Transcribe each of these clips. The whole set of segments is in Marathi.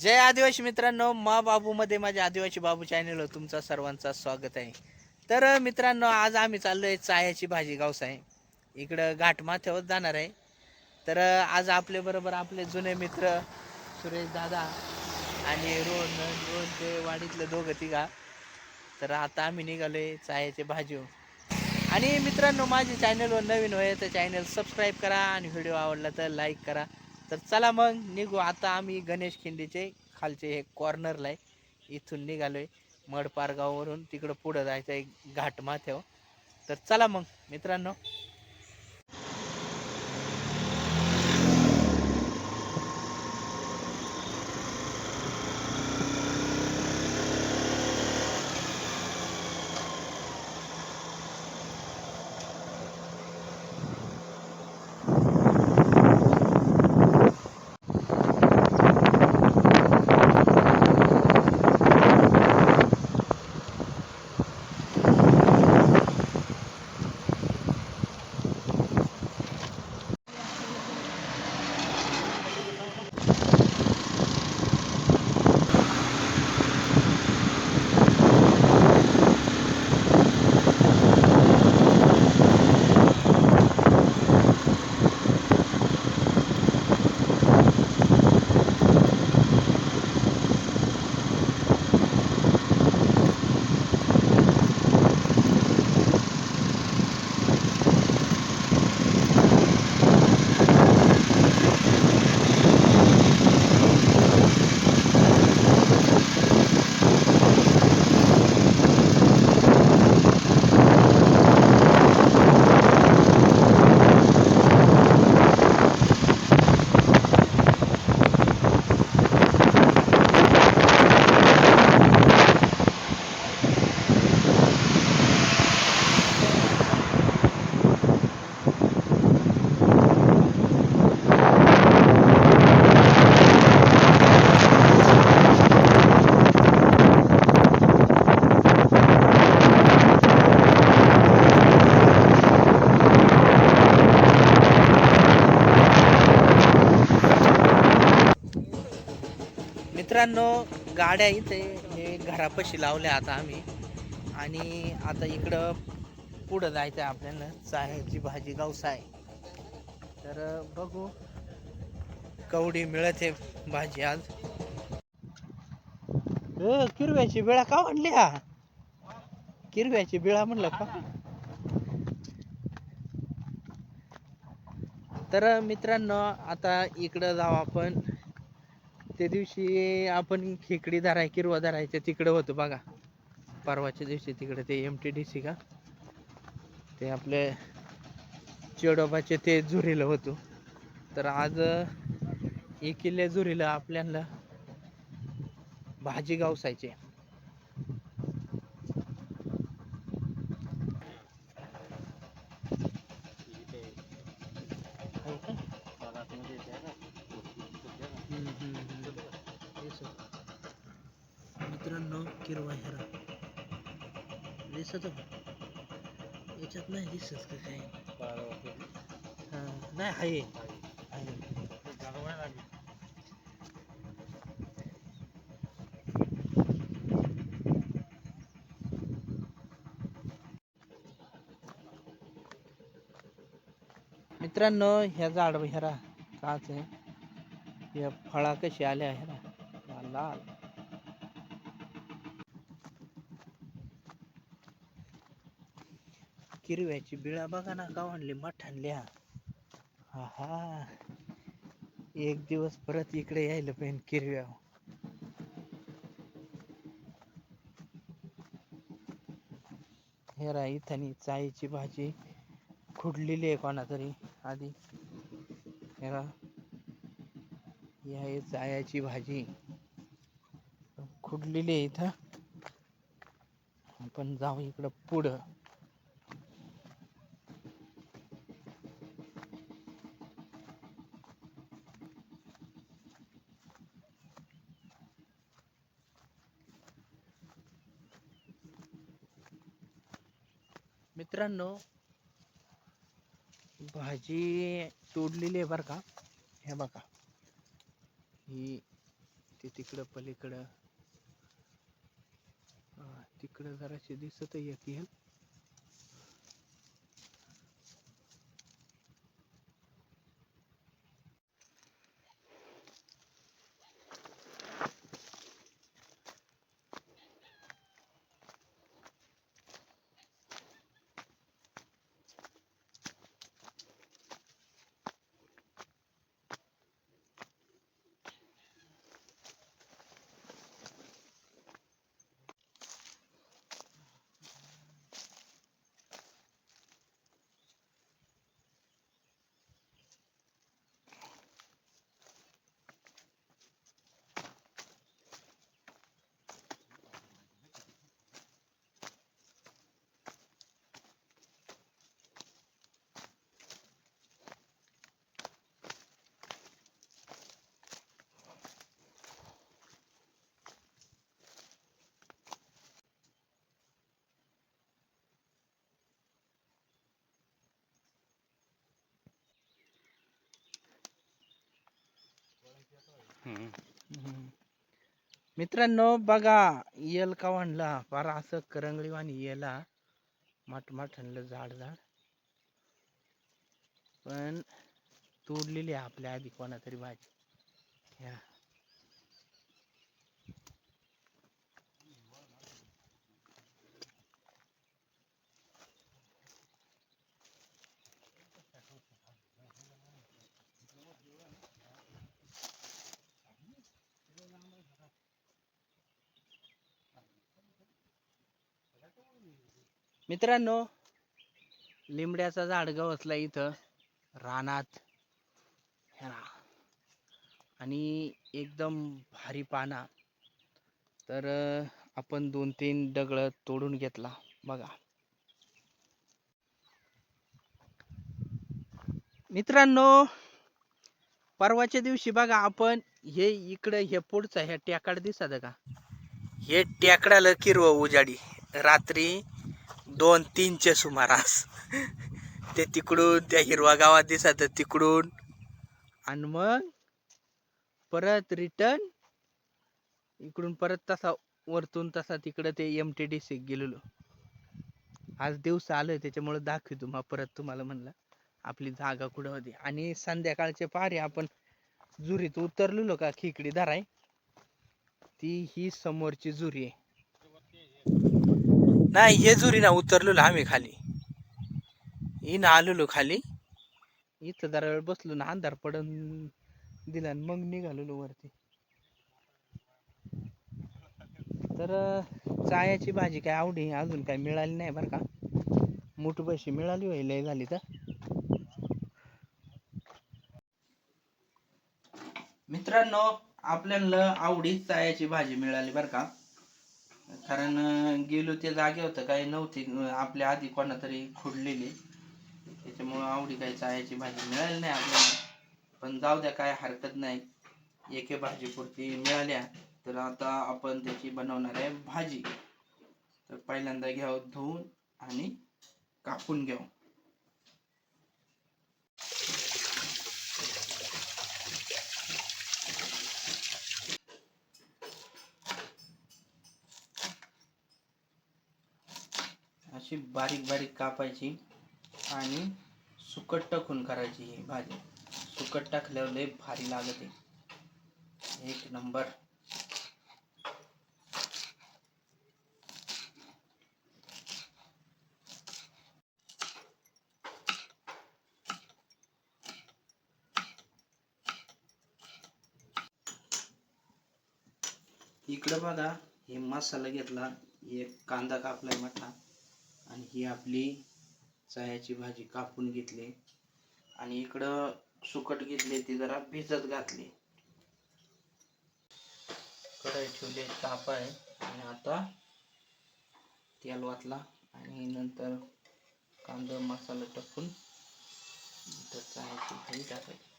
जय आदिवासी मित्रांनो मा बाबूमध्ये माझ्या आदिवासी बाबू चॅनलवर तुमचा सर्वांचा स्वागत आहे. तर मित्रांनो आज आम्ही चाललोय चायाची भाजी गावसाय इकडं घाट माथ्यावर जाणार आहे. तर आज आपले बरोबर आपले जुने मित्र सुरेश दादा आणि रोहन रोहन ते वाडीतलं दोघं तिघा. तर आता आम्ही निघालोय चायाची भाजी आणि मित्रांनो माझे चॅनलवर नवीन होय तर चॅनल सबस्क्राईब करा आणि व्हिडिओ आवडला तर लाईक करा. तर चला मग निघू. आता आम्ही गणेश खिंडीचे खालचे हे कॉर्नरला आहे. इथून निघालोय मडपारगाववरून. तिकडं पुढं जायचं आहे घाट माथ्यावर तर चला मग मित्रांनो. मित्रांनो गाड्या इथे हे घरापाशी लावल्या आता आम्ही. आणि आता इकडं पुढं जायचं आहे आपल्याला चायची भाजी गावसाय तर बघू कवडी मिळत आहे भाजी आज. किरव्याची बिळा का म्हणल्या किरव्याची बिळा म्हणलं का? तर मित्रांनो आता इकडं जाऊ आपण. त्या दिवशी आपण खेकडी धराय किरवा धरायच्या तिकडं होतो बघा. परवाच्या दिवशी तिकडे ते एम टी डी सी का? ते आपले चेडोबाचे ते झुरीला होतो. तर आज एकिले झुरीला आपल्याला भाजी गावसायचे आहे का? हम्म, हम्म, हम्म. येस. मित्रांनो किरवा हेरा दिसत याच्यात नाही दिसत का काही? हा, नाही आहे. मित्रांनो ह्या झाड ह्यारा काच आहे. या फळा कशी आल्या ह्यारा लाल लाल किरव्याची बिळा बघा ना का आणली मठानल्या हा. हा एक दिवस परत इकडे यायला पाहिजे किरव्या हेरा इथं चायची भाजी खुडलेली आहे कोणा तरी आधी हेरा या आहे चायाची भाजी खुडलेली आहे इथं. आपण जाऊ इकडं पुढं. मित्रांनो भाजी तोडलेली आहे बरं का. हे बघा. ही ते तिकडं पलीकडं तिकडं जराशी दिसत एक येल मित्रांनो बघा येल का म्हणला? फार असं करंगळीवाणी येला मठ मठ आणलं झाड झाड पण तोडलेली आहे आपल्या आधी कोणा तरी भाजी. ह्या मित्रांनो लिंबड्याचा झाड गवसला इथं रानात. ह्या आणि एकदम भारी पाना. तर आपण दोन तीन दगड तोडून घेतला. बघा. मित्रांनो परवाच्या दिवशी बघा आपण हे इकडं हे पुढचं ह्या टेकड दिसत का? हे टेकडाल किरव उजाडी. रात्री दोन तीनच्या सुमारास ते तिकडून त्या हिरवा गावात दिसत तिकडून. आणि मग परत रिटर्न इकडून परत तसा वरतून तसा तिकडं ते एम टी डी सी गेलेलो. आज दिवस आलोय त्याच्यामुळे दाखवतो मग परत तुम्हाला म्हणलं. आपली जागा कुठं होती. आणि संध्याकाळचे पारे आपण जुरीत उतरलेलो का खिकडी धराय? ती ही समोरची जुरी आहे. नाही हे जुरी ना उतरलेलो आम्ही खाली. ही ना आलेलो खाली. इथं जरा वेळ बसलो ना अंधार पडून दिला मग निघालेलो वरती. तर चायाची भाजी काय आवडी अजून काय मिळाली नाही बरं का? मोठी पैसे मिळाली होय लय झाली तर. मित्रांनो आपल्याला आवडीच चायाची भाजी मिळाली बरं का? कारण गेलो ते जागे होतं काही नव्हती. आपल्या आधी कोणातरी खोडलेली. त्याच्यामुळं आवडी काही चायाची भाजी मिळाली नाही आपल्याला. पण जाऊ द्या काय हरकत नाही. एके भाजी पुरती मिळाल्या तर आता आपण त्याची बनवणार आहे भाजी. तर पहिल्यांदा घ्यावं धुवून आणि कापून घ्यावं. अशी बारीक बारीक कापायची आणि सुकट टाकून करायची ही भाजी. सुकट टाकल्यावर लय भारी लागते. एक नंबर. इकडं बघा हे मसाला घेतला एक कांदा कापलाय म्हटला. आणि ही आपली चण्याची भाजी कापून घेतली. आणि इकडं सुकट घेतली ती जरा भिजत घातली. कढाई ठेवली ताप आहे. आणि आता तेल वाचला आणि नंतर कांदा मसाला टाकून नंतर चण्याची भाजी टाकायची.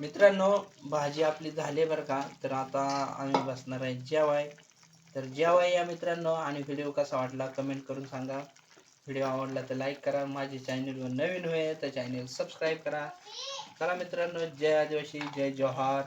मित्रांनो भाजी आपली झाली बरं का. तर आता आम्ही बसणार आहे जेवाय. तर जेवाय या मित्रांनो आणि व्हिडिओ कसा वाटला कमेंट करून सांगा. व्हिडिओ आवडला तर लाईक करा. माझे चॅनलवर नवीन होय तर चॅनल सबस्क्राईब करा. चला मित्रांनो जय आदिवासी जय जोहार.